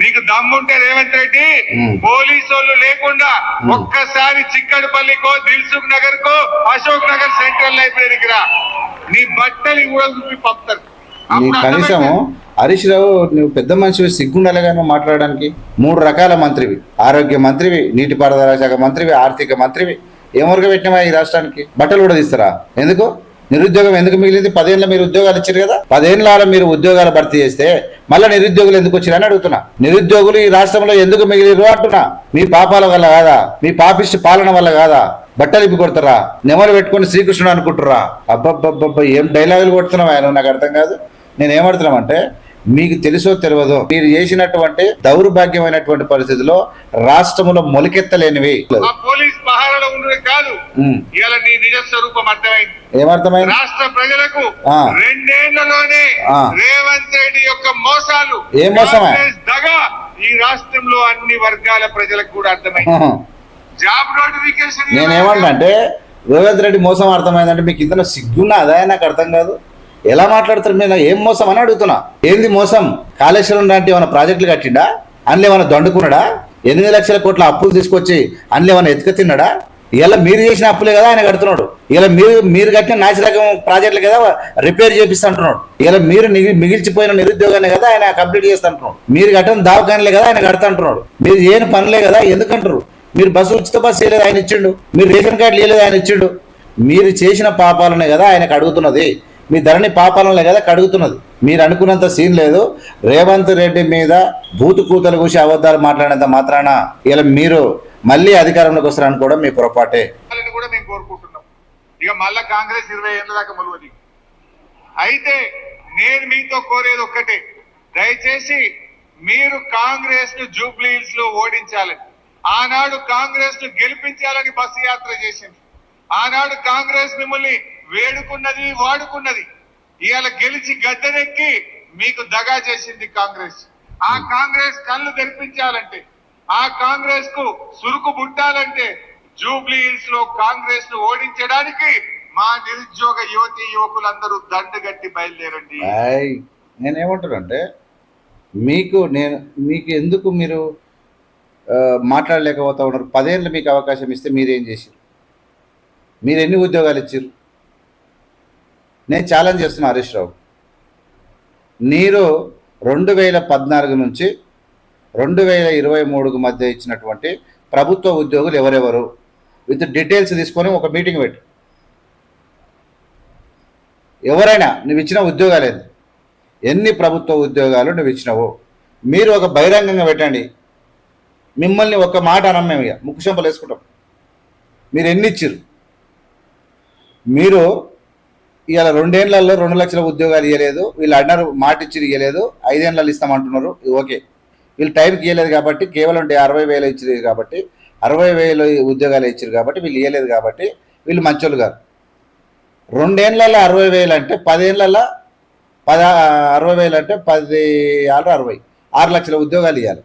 నీకు దమ్ముంటే రేవంత్ రెడ్డి. పోలీసు వాళ్ళు లేకుండా ఒక్కసారి చిక్కడపల్లికో దిల్సుఖ్ నగర్ కో అశోక్ నగర్ సెంట్రల్ లైబ్రరీకి రా. నీ బట్టలు కూడా చూపి పంపుతారు. కనీసం. హరీష్ రావు నువ్వు పెద్ద మనిషివి సిగ్గుండాలిగా నువ్వు మాట్లాడడానికి. మూడు రకాల మంత్రివి. ఆరోగ్య మంత్రివి నీటిపారుదల శాఖ మంత్రివి ఆర్థిక మంత్రివి. ఏం వరకు పెట్టినావా ఈ రాష్ట్రానికి? బట్టలు కూడా తీస్తారా? ఎందుకు? నిరుద్యోగం ఎందుకు మిగిలింది? పదేళ్ళ మీరు ఉద్యోగాలు ఇచ్చారు కదా? పదేళ్ళ మీరు ఉద్యోగాలు భర్తీ చేస్తే మళ్ళీ నిరుద్యోగులు ఎందుకు వచ్చిరని అడుగుతున్నా. నిరుద్యోగులు ఈ రాష్ట్రంలో ఎందుకు మిగిలిరు అంటున్నా. మీ పాపాల వల్ల కాదా? మీ పాపిష్టి పాలన వల్ల కాదా? బట్టలు ఇప్పి కొడతారా? నెమలు పెట్టుకుని శ్రీకృష్ణుడు అనుకుంటురా అబ్బబ్బబ్బబ్బ ఏం డైలాగులు కొడుతున్నావు ఆయన? నాకు అర్థం కాదు. నేను ఏమడుతున్నామంటే మీకు తెలుసో తెలియదో మీరు చేసినటువంటి దౌర్భాగ్యమైనటువంటి పరిస్థితిలో రాష్ట్రంలో మొలికెత్తలేనివి. పోలీస్ పహారాలో ఉన్నది కాదు. ఇవాళ నీ నిజ స్వరూపం అర్థమైంది. ఏమర్థమైంది? రాష్ట్ర ప్రజలకు. రెండేళ్ళలోనే. రేవంత్ రెడ్డి యొక్క మోసాలు ఏ మోసమే? దగ ఈ రాష్ట్రంలో అన్ని వర్గాల ప్రజలకు కూడా అర్థమైంది. జాబ్ నోటిఫికేషన్ నేనేమంటా రేవంత్ రెడ్డి మోసం అర్థమైందంటే మీకు ఇంత సిగ్గున్నదా నాకు అర్థం కాదు. ఎలా మాట్లాడతారు మీరు? ఏం మోసం అని అడుగుతున్నా. ఏంది మోసం? కాళేశ్వరం లాంటి ఏమైనా ప్రాజెక్టులు కట్టిండా? అందులో ఏమైనా దండుకున్నాడా? ఎనిమిది లక్షల కోట్ల అప్పులు తీసుకొచ్చి అన్నీ ఏమైనా ఎత్తుక తిన్నాడా ఇలా మీరు చేసిన అప్పులే కదా ఆయన కడుతున్నాడు. ఇలా మీరు మీరు కట్టిన నాసిరకం ప్రాజెక్టులు కదా రిపేర్ చేపిస్తుంటున్నాడు. ఇలా మీరు మిగిల్చిపోయిన నిరుద్యోగాన్ని కదా ఆయన కంప్లీట్ చేస్తుంటున్నాడు. మీరు కట్టిన దావకాన్లే కదా ఆయన కడుతుంటున్నాడు. మీరు చేయని పనులే కదా ఎందుకంటారు మీరు బస్సు ఉచిత బస్సు చేయలేదు ఆయన ఇచ్చిండు. మీరు రేషన్ కార్డు లేదు ఆయన ఇచ్చిండు. మీరు చేసిన పాపాలనే కదా ఆయనకు అడుగుతున్నది. మీ ధరణి పాపాలనే కదా కడుగుతున్నది. మీరు అనుకున్నంత సీన్ లేదు. రేవంత్ రెడ్డి మీద బూతు కూతలు కూసి అబద్ధాలు మాట్లాడినంత మాత్రాన ఇలా మీరు మళ్ళీ అధికారంలోకి వస్తారని కూడా మీ పొరపాటే. కూడా మేము కోరుకుంటున్నాం. ఇక మళ్ళా కాంగ్రెస్ ఇరవై ఏళ్ళ దాకా మొలవది. అయితే నేను మీతో కోరేది ఒక్కటే. దయచేసి మీరు కాంగ్రెస్ను జూబ్లీహిల్స్లో ఓడించాలని ఆనాడు కాంగ్రెస్ను గెలిపించాలని బస్సు యాత్ర చేసింది. ఆనాడు కాంగ్రెస్ మిమ్మల్ని వేడుకున్నది వాడుకున్నది. ఇవాళ గెలిచి గద్దెనెక్కి మీకు దగా చేసింది కాంగ్రెస్. ఆ కాంగ్రెస్ కళ్ళు తెరిపించాలంటే ఆ కాంగ్రెస్కు సురుకు పుట్టాలంటే జూబ్లీ హిల్స్లో కాంగ్రెస్ను ఓడించడానికి మా నిరుద్యోగ యువతి యువకులందరూ దండగట్టి బయలుదేరండి. నేనేమంటానంటే మీకు నేను మీకు ఎందుకు మీరు మాట్లాడలేకపోతా ఉన్నారు? పదేళ్ళు మీకు అవకాశం ఇస్తే మీరేం చేశారు మీరు ఎన్ని ఉద్యోగాలు ఇచ్చారు నేను ఛాలెంజ్ చేస్తున్నా హరీష్ రావు. మీరు రెండు వేల పద్నాలుగు నుంచి రెండు వేల ఇరవై మూడుకు మధ్య ఇచ్చినటువంటి ప్రభుత్వ ఉద్యోగులు ఎవరెవరు? విత్ డీటెయిల్స్ తీసుకొని ఒక మీటింగ్ పెట్టు. ఎవరైనా నువ్వు ఇచ్చిన ఉద్యోగాలు ఎన్ని ప్రభుత్వ ఉద్యోగాలు నువ్వు ఇచ్చినావు? మీరు ఒక బహిరంగంగా పెట్టండి. మిమ్మల్ని ఒక మాట అనం మేము ఇక. ముక్కు చెంపలు వేసుకుంటాం. మీరు ఎన్ని ఇచ్చారు మీరు ఇవాళ రెండేళ్ళలో రెండు లక్షల ఉద్యోగాలు ఇవ్వలేదు వీళ్ళు అన్నారు మాట ఇచ్చి ఇవ్వలేదు ఐదేళ్ళలో ఇస్తామంటున్నారు. ఇది ఓకే. వీళ్ళు టైంకి ఇవ్వలేదు కాబట్టి కేవలం అరవై వేలు ఇచ్చారు కాబట్టి అరవై వేలు ఉద్యోగాలు ఇచ్చారు కాబట్టి వీళ్ళు ఇవ్వలేదు కాబట్టి వీళ్ళు మంచోళ్ళు కాదు. రెండేళ్ళలో అరవై వేలు అంటే పదేళ్ళలో పద అరవై వేలు అంటే పది ఆరు అరవై. ఆరు లక్షల ఉద్యోగాలు ఇవ్వాలి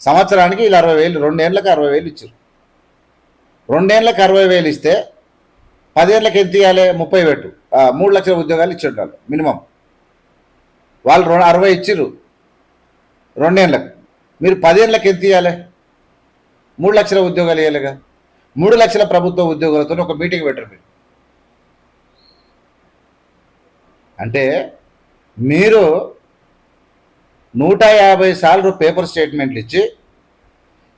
సంవత్సరానికి వీళ్ళు అరవై వేలు రెండేళ్ళకి అరవై వేలు ఇచ్చారు. రెండేళ్ళకి అరవై వేలు ఇస్తే పదేళ్ళకి ఎంత ఇవ్వాలి ముప్పై పెట్టు. మూడు లక్షల ఉద్యోగాలు ఇచ్చి ఉండాలి మినిమం. వాళ్ళు రెండు అరవై ఇచ్చిర్రు. రెండేళ్ళకి. మీరు పదేళ్ళకి ఎంత ఇవ్వాలి మూడు లక్షల ఉద్యోగాలు ఇవ్వాలిగా మూడు లక్షల ప్రభుత్వ ఉద్యోగులతో ఒక మీటింగ్ పెట్టరు మీరు. అంటే మీరు నూట యాభై సార్లు పేపర్ స్టేట్మెంట్లు ఇచ్చి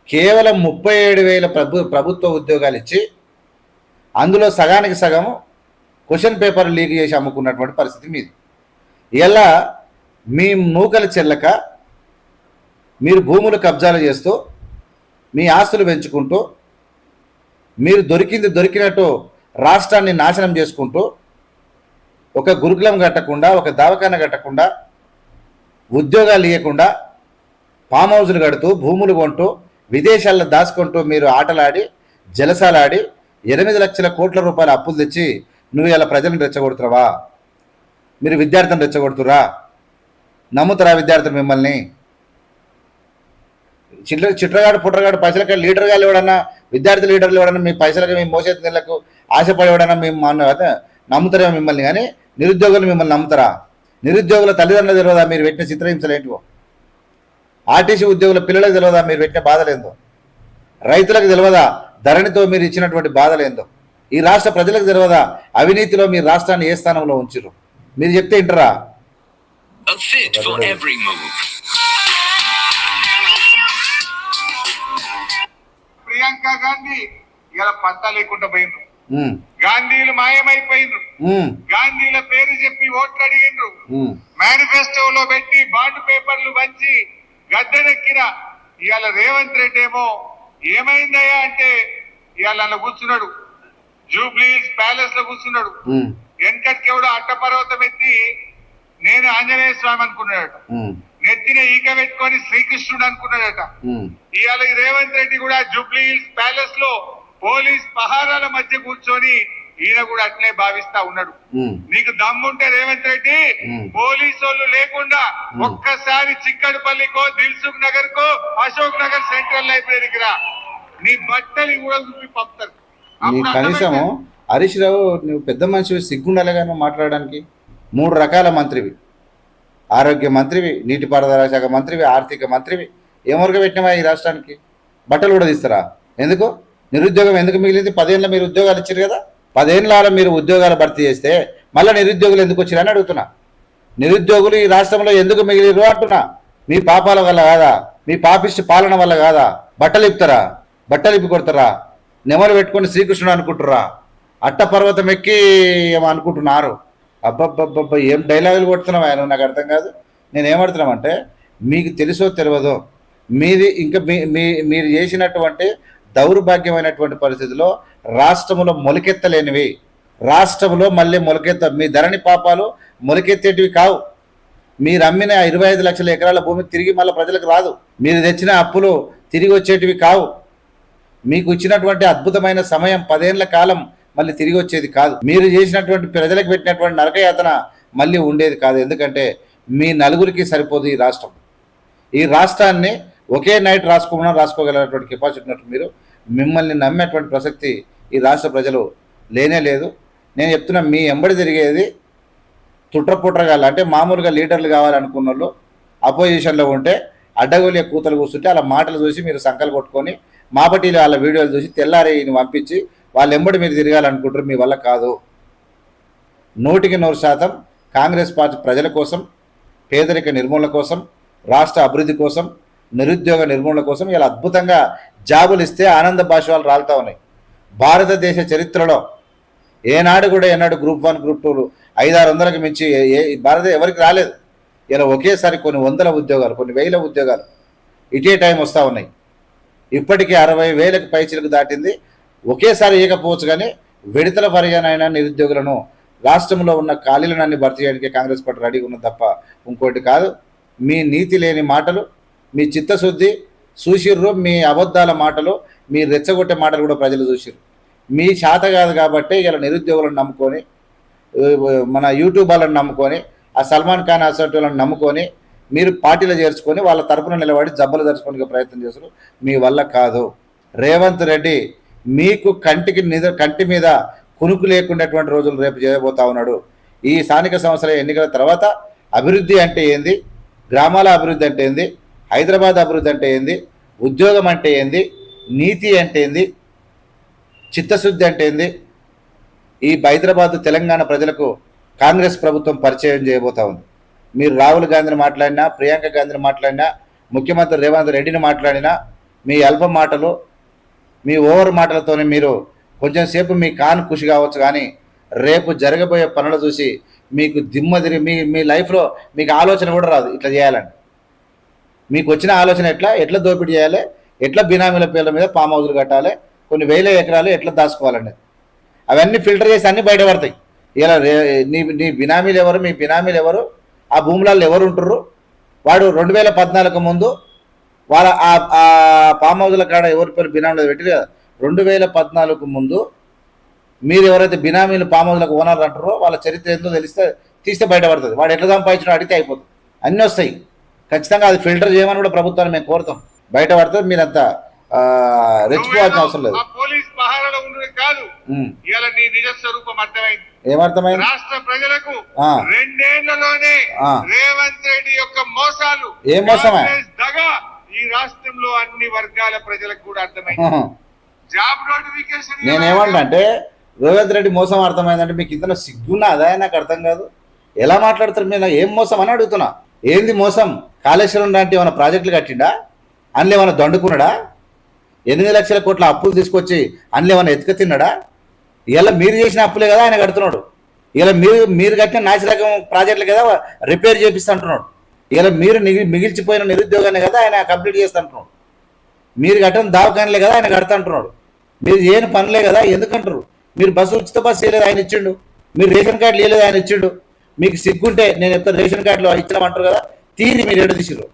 కేవలం ముప్పై ఏడు వేల ప్రభు ప్రభుత్వ ఉద్యోగాలు ఇచ్చి అందులో సగానికి సగం క్వశ్చన్ పేపర్ లీక్ చేసి అమ్ముకున్నటువంటి పరిస్థితి మీది. ఇలా మీ మూకలు చెల్లక మీరు భూములు కబ్జాలు చేస్తూ మీ ఆస్తులు పెంచుకుంటూ మీరు దొరికింది దొరికినట్టు రాష్ట్రాన్ని నాశనం చేసుకుంటూ ఒక గురుకులం కట్టకుండా ఒక దవాఖాన కట్టకుండా ఉద్యోగాలు ఇవ్వకుండా ఫామ్ హౌజులు కడుతూ భూములు కొంటూ విదేశాల్లో దాచుకుంటూ మీరు ఆటలాడి జలసాలాడి ఎనిమిది లక్షల కోట్ల రూపాయల అప్పులు తెచ్చి నువ్వు ఇలా ప్రజలను రెచ్చగొడుతున్నావా? మీరు విద్యార్థులను రెచ్చగొడుతురా నమ్ముతారా విద్యార్థులు మిమ్మల్ని? చిట్ల చిట్రగాడు పుట్రగాడు పైసలకి లీడర్గా ఎవడన్నా విద్యార్థి లీడర్లు ఎవడన్నా మీ పైసలకి మీ మోసేది నెలకు మేము మన నమ్ముతారేమో మిమ్మల్ని కానీ నిరుద్యోగులు మిమ్మల్ని నమ్ముతారా? నిరుద్యోగుల తల్లిదండ్రులు తెలియదా మీరు పెట్టిన చిత్రహింసలు ఏంటివో ఆర్టీసీ ఉద్యోగుల పిల్లలకు తెలియదా మీరు పెట్టిన బాధలేందో? రైతులకు తెలియదా? ధరణితో మీరు ఇచ్చినటువంటి బాధలేందో ఈ రాష్ట్ర ప్రజలకు తెలియదా? అవినీతిలో మీ రాష్ట్రాన్ని ఏ స్థానంలో ఉంచిరు మీరు చెప్తే ఇంటరా. ప్రియాంక గాంధీ ఇలా పత్తా లేకుండా పోయిండ్రు. గాంధీలు మాయమైపోయిండ్రు. గాంధీల పేరు చెప్పి ఓట్లు అడిగిండ్రు. ఉమ్, మేనిఫెస్టోలో పెట్టి బాండ్ పేపర్లు పంచి గద్దెనెక్కిన ఇవాళ రేవంత్ రెడ్డి ఏమో ఏమైందయ్యా అంటే ఇవాళ కూర్చున్నాడు. జూబ్లీస్ ప్యాలెస్లో కూర్చున్నాడు. వెనకటికి ఎవడో అట్టపర్వతం ఎత్తి నేను ఆంజనేయ స్వామి అనుకున్నాడట. నెత్తిన ఈక పెట్టుకొని శ్రీకృష్ణుడు అనుకున్నాడట. ఇవాళ ఈ రేవంత్ రెడ్డి కూడా జూబ్లీ హిల్స్ ప్యాలెస్లో పోలీస్ పహారాల మధ్య కూర్చొని ఈయన కూడా అట్లే భావిస్తా ఉన్నాడు. నీకు దమ్ముంటే రేవంత్ రెడ్డి. పోలీసు వాళ్ళు లేకుండా ఒక్కసారి చిక్కడపల్లికో దిల్సుఖ్ నగర్ కో అశోక్ నగర్ సెంట్రల్ లైబ్రరీకి రా. నీ బట్టలు కూడా చూపి పంపుతారు. కనీసము? హరీష్ రావు నువ్వు పెద్ద మనిషివి సిగ్గుండాలి కానీ మాట్లాడడానికి. మూడు రకాల మంత్రివి. ఆరోగ్య మంత్రివి నీటిపారుదల శాఖ మంత్రివి ఆర్థిక మంత్రివి. ఏం వరకు పెట్టినావా ఈ రాష్ట్రానికి? బట్టలు కూడా తీస్తారా ఎందుకు? నిరుద్యోగం ఎందుకు మిగిలింది? పదేళ్ళ మీరు ఉద్యోగాలు ఇచ్చారు కదా. పదేళ్ళ మీరు ఉద్యోగాలు భర్తీ చేస్తే మళ్ళీ నిరుద్యోగులు ఎందుకు వచ్చిరని అడుగుతున్నా. నిరుద్యోగులు ఈ రాష్ట్రంలో ఎందుకు మిగిలిరు అంటున్నా. మీ పాపాల వల్ల కాదా? మీ పాపిష్టి పాలన వల్ల కాదా? బట్టలు ఇప్పుతారా? బట్టలు ఇప్పి కొడతారా? నెమరు పెట్టుకుని శ్రీకృష్ణుడు అనుకుంటురా అట్ట పర్వతం ఎక్కి ఏమో అనుకుంటున్నారు. అబ్బబ్బబ్బబ్బ ఏం డైలాగులు కొడుతున్నావు ఆయన? నాకు అర్థం కాదు. నేను ఏమడుతున్నామంటే మీకు తెలుసో తెలియదో మీది ఇంకా మీ మీ మీరు చేసినటువంటి దౌర్భాగ్యమైనటువంటి పరిస్థితిలో రాష్ట్రంలో మొలకెత్తలేనివి. రాష్ట్రంలో మళ్ళీ మొలకెత్త మీ ధరణి పాపాలు మొలకెత్తేటివి కావు. మీరు అమ్మిన ఇరవై ఐదు లక్షల ఎకరాల భూమి తిరిగి మళ్ళీ ప్రజలకు రాదు. మీరు తెచ్చిన అప్పులు తిరిగి వచ్చేటివి కావు. మీకు ఇచ్చినటువంటి అద్భుతమైన సమయం పదేళ్ళ కాలం మళ్ళీ తిరిగి వచ్చేది కాదు. మీరు చేసినటువంటి ప్రజలకు పెట్టినటువంటి నరకయాతన మళ్ళీ ఉండేది కాదు. ఎందుకంటే మీ నలుగురికి సరిపోదు ఈ రాష్ట్రం. ఈ రాష్ట్రాన్ని ఒకే నైట్ రాసుకోమని రాసుకోగలిగినటువంటి కెపాసిటీ ఉన్నట్టు మీరు మిమ్మల్ని నమ్మేటువంటి ప్రసక్తి ఈ రాష్ట్ర ప్రజలు లేనే లేదు. నేను చెప్తున్నా మీ ఎంబడి తిరిగేది తుట్రపుట్రగాళ్ళు అంటే మామూలుగా లీడర్లు కావాలనుకున్న వాళ్ళు అపోజిషన్లో ఉంటే అడ్డగోలియ కూతలు కూర్చుంటే అలా మాటలు చూసి మీరు సంకలు కొట్టుకొని మాపటీలు వాళ్ళ వీడియోలు చూసి తెల్లారిని పంపించి వాళ్ళ ఎంబడి మీరు తిరగాలనుకుంటారు. మీ వల్ల కాదు. నూటికి నూరు శాతం కాంగ్రెస్ పార్టీ ప్రజల కోసం పేదరిక నిర్మూలన కోసం రాష్ట్ర అభివృద్ధి కోసం నిరుద్యోగ నిర్మూలన కోసం ఇలా అద్భుతంగా జాబులు ఇస్తే ఆనంద భాషలు రాలుతూ ఉన్నాయి. భారతదేశ చరిత్రలో ఏనాడు కూడా ఏనాడు గ్రూప్ వన్ గ్రూప్ టూలు ఐదారు వందలకు మించి ఏ- భారత ఎవరికి రాలేదు. ఇలా ఒకేసారి కొన్ని వందల ఉద్యోగాలు కొన్ని వేల ఉద్యోగాలు ఇటే టైం వస్తూ ఉన్నాయి. ఇప్పటికీ అరవై వేలకు పైచిలకు దాటింది. ఒకేసారి ఇవ్వకపోవచ్చు కానీ విడతల పరిగానైనా నిరుద్యోగులను రాష్ట్రంలో ఉన్న ఖాళీలనన్ని భర్తీ చేయడానికి కాంగ్రెస్ పార్టీ రెడీగా ఉన్నది తప్ప ఇంకోటి కాదు. మీ నీతి లేని మాటలు మీ చిత్తశుద్ధి చూసిర్రు మీ అబద్ధాల మాటలు మీ రెచ్చగొట్టే మాటలు కూడా ప్రజలు చూసిర్రు. మీ శాత కాదు కాబట్టి ఇలా నిరుద్యోగులను నమ్ముకొని మన యూట్యూబ్ వాళ్ళని నమ్ముకొని ఆ సల్మాన్ ఖాన్ అసోటి వాళ్ళని నమ్ముకొని మీరు పార్టీలో చేర్చుకొని వాళ్ళ తరపున నిలబడి జబ్బలు తెరుచుకోనికి ప్రయత్నం చేస్తారు మీ వల్ల కాదు. రేవంత్ రెడ్డి మీకు కంటికి నిద కంటి మీద కునుకు లేకుండాటువంటి రోజులు రేపు చేయబోతా ఉన్నాడు. ఈ స్థానిక సంస్థల ఎన్నికల తర్వాత అభివృద్ధి అంటే ఏంది? గ్రామాల అభివృద్ధి అంటే ఏంది? హైదరాబాద్ అభివృద్ధి అంటే ఏంది? ఉద్యోగం అంటే ఏంది? నీతి అంటే ఏంది? చిత్తశుద్ధి అంటే ఏంది? ఈ హైదరాబాద్ తెలంగాణ ప్రజలకు కాంగ్రెస్ ప్రభుత్వం పరిచయం చేయబోతా ఉంది. మీరు రాహుల్ గాంధీని మాట్లాడినా ప్రియాంక గాంధీని మాట్లాడినా ముఖ్యమంత్రి రేవంత్ రెడ్డిని మాట్లాడినా మీ అల్ప మాటలు మీ ఓవర్ మాటలతోనే మీరు కొంచెంసేపు మీ కాను ఖుషి కావచ్చు కానీ రేపు జరగబోయే పనులు చూసి మీకు దిమ్మ తిరిగి మీ మీ లైఫ్లో మీకు ఆలోచన కూడా రాదు. ఇట్లా చేయాలని. మీకు వచ్చిన ఆలోచన ఎట్లా? ఎట్లా దోపిడీ చేయాలి? ఎట్లా బినామీల పేర్ల మీద పామ్ హౌజులు కట్టాలి? కొన్ని వేల ఎకరాలు ఎట్లా దాచుకోవాలండి? అవన్నీ ఫిల్టర్ చేసి అన్నీ బయటపడతాయి ఇలా నీ నీ బినామీలు ఎవరు? మీ బినామీలు ఎవరు? ఆ భూములలో ఎవరు ఉంటుర్రు? వాడు రెండు వేల పద్నాలుగు ముందు వాళ్ళ ఆ ఆ పామ్ కాడ ఎవరి పేరు బినామీలు పెట్టి కదా? రెండు వేల పద్నాలుగు ముందు మీరు ఎవరైతే బినామీలు పామ్ ఓనర్లు అంటారో వాళ్ళ చరిత్ర ఏందో తెలిస్తే తీస్తే బయటపడుతుంది వాడు ఎట్లా సంపాదించిన అడిగితే అయిపోతుంది. అన్నీ వస్తాయి. ఖచ్చితంగా అది ఫిల్టర్ చేయమని కూడా ప్రభుత్వాన్ని మేము కోరుతాం. బయట పడితే మీరంతా ఆ, రెచ్చిపోవాల్సిన అవసరం లేదు. పోలీస్ పహారాలో ఉన్నది కాదు. ఇవాళ నీ నిజ స్వరూపం అర్థమైంది. ఏమర్థమైంది? రాష్ట్ర ప్రజలకు. రెండేళ్ళలోనే. రేవంత్ రెడ్డి యొక్క మోసాలు ఏం మోసమే? దగ ఈ రాష్ట్రంలో అన్ని వర్గాల ప్రజలకు కూడా అర్థమైంది. జాబ్ నోటిఫికేషన్ నేనేమంటా అంటే రేవంత్ రెడ్డి మోసం అర్థమైందంటే మీకు ఇంత సిగ్గున్నదా నాకు అర్థం కాదు. ఎలా మాట్లాడతారు మీరు? ఏం మోసం అని అడుగుతున్నా. ఏంది మోసం? కాళేశ్వరం లాంటి ఏమైనా ప్రాజెక్టులు కట్టిండా? అందులో ఏమైనా దండుకున్నాడా? ఎనిమిది లక్షల కోట్ల అప్పులు తీసుకొచ్చి అందులో ఏమైనా ఎత్తుక తిన్నాడా? ఇలా మీరు చేసిన అప్పులే కదా ఆయన కడుతున్నాడు. ఇలా మీరు మీరు కట్టిన నాసిరకం ప్రాజెక్టులు కదా రిపేర్ చేపిస్తుంటున్నాడు. ఇలా మీరు మిగిల్చిపోయిన నిరుద్యోగాన్ని కదా ఆయన కంప్లీట్ చేస్తుంటున్నాడు. మీరు కట్టిన దావకాన్లే కదా ఆయన కడుతుంటున్నాడు. మీరు చేయని పనులే కదా ఎందుకంటారు మీరు బస్సు ఉచిత బస్సు వేయలేదు ఆయన ఇచ్చిండు. మీరు రేషన్ కార్డు వేయలేదు ఆయన ఇచ్చిండు. మీకు సిగ్గుంటే నేను చెప్తాను రేషన్ కార్డులో ఇచ్చినామంటారు కదా తీరి మీరు ఎడ తీసిరు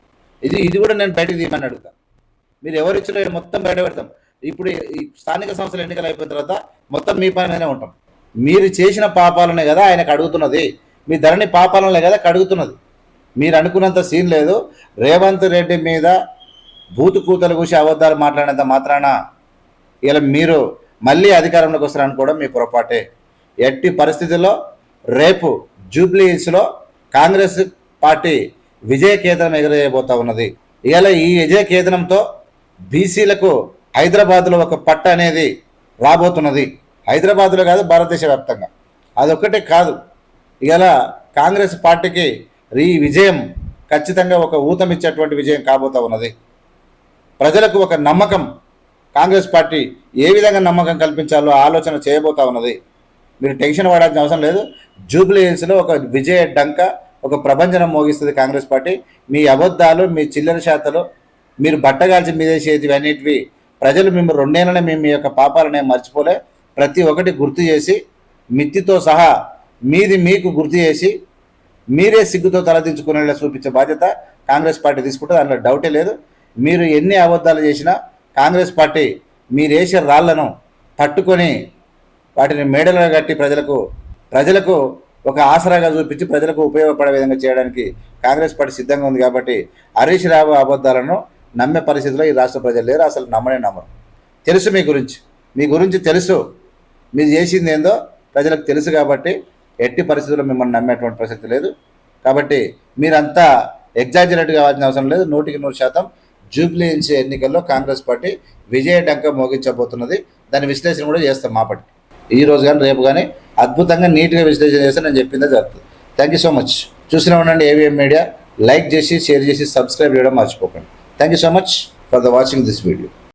ఇది ఇది కూడా నేను బయటకు తీయమని అడుగుతా. మీరు ఎవరు ఇచ్చినా మొత్తం బయట పెడతాం. ఇప్పుడు ఈ స్థానిక సంస్థల ఎన్నికలు అయిపోయిన తర్వాత మొత్తం మీ పైననే ఉంటాం. మీరు చేసిన పాపాలనే కదా ఆయనకు అడుగుతున్నది. మీ ధరణి పాపాలనే కదా కడుగుతున్నది. మీరు అనుకున్నంత సీన్ లేదు. రేవంత్ రెడ్డి మీద బూతు కూతలు కూసి అబద్ధాలు మాట్లాడినంత మాత్రాన ఇలా మీరు మళ్ళీ అధికారంలోకి వస్తారనుకోవడం మీ పొరపాటే. ఎట్టి పరిస్థితుల్లో రేపు జూబ్లీ హిల్స్లో కాంగ్రెస్ పార్టీ విజయ కేంద్రం ఎగరేయబోతా ఉన్నది. ఇవాళ ఈ విజయ కేంద్రంతో బీసీలకు హైదరాబాద్లో ఒక పట్ట అనేది రాబోతున్నది. హైదరాబాద్లో కాదు భారతదేశ వ్యాప్తంగా అదొక్కటే కాదు. ఇవాళ కాంగ్రెస్ పార్టీకి ఈ విజయం ఖచ్చితంగా ఒక ఊతమిచ్చేటువంటి విజయం కాబోతా ఉన్నది. ప్రజలకు ఒక నమ్మకం కాంగ్రెస్ పార్టీ ఏ విధంగా నమ్మకం కల్పించాలో ఆలోచన చేయబోతా ఉన్నది. మీరు టెన్షన్ పడాల్సిన అవసరం లేదు. జూబ్లీ హిల్స్లో ఒక విజయ డంక ఒక ప్రభంజనం మోగిస్తుంది కాంగ్రెస్ పార్టీ. మీ అబద్ధాలు మీ చిల్లర శాతలు మీరు బట్టగాల్చి మీదేసేది అన్నిటివి ప్రజలు మేము రెండేళ్ళనే మేము మీ యొక్క పాపాలనే మర్చిపోలే. ప్రతి ఒక్కటి గుర్తు చేసి మిత్తితో సహా మీది మీకు గుర్తు చేసి మీరే సిగ్గుతో తలదించుకునేలా చూపించే బాధ్యత కాంగ్రెస్ పార్టీ తీసుకుంటే అందులో డౌటే లేదు. మీరు ఎన్ని అబద్ధాలు చేసినా కాంగ్రెస్ పార్టీ మీరేసే రాళ్ళను పట్టుకొని వాటిని మేడలను కట్టి ప్రజలకు ప్రజలకు ఒక ఆసరాగా చూపించి ప్రజలకు ఉపయోగపడే విధంగా చేయడానికి కాంగ్రెస్ పార్టీ సిద్ధంగా ఉంది కాబట్టి హరీష్ రావు అబద్ధాలను నమ్మే పరిస్థితిలో ఈ రాష్ట్ర ప్రజలు లేరు. అసలు నమ్మనే నమ్మరు. తెలుసు మీ గురించి. మీ గురించి తెలుసు. మీరు చేసింది ఏందో ప్రజలకు తెలుసు కాబట్టి ఎట్టి పరిస్థితుల్లో మిమ్మల్ని నమ్మేటువంటి ప్రసక్తి లేదు. కాబట్టి మీరంతా ఎగ్జాజరేట్ కావాల్సిన అవసరం లేదు. నూటికి నూరు శాతం జూబ్లీ ఎన్నికల్లో కాంగ్రెస్ పార్టీ విజయ డంక మోగించబోతున్నది. దాని విశ్లేషణ కూడా చేస్తాం మా పార్టీ. ఈ రోజు కానీ రేపు కానీ అద్భుతంగా నీట్గా విశ్లేషణ చేస్తే నేను చెప్పిందే జరుగుతుంది. థ్యాంక్ యూ సో మచ్ చూసినా ఉండండి ఏవిఎం మీడియా లైక్ చేసి షేర్ చేసి సబ్స్క్రైబ్ చేయడం మర్చిపోకండి. Thank you so much for the watching this video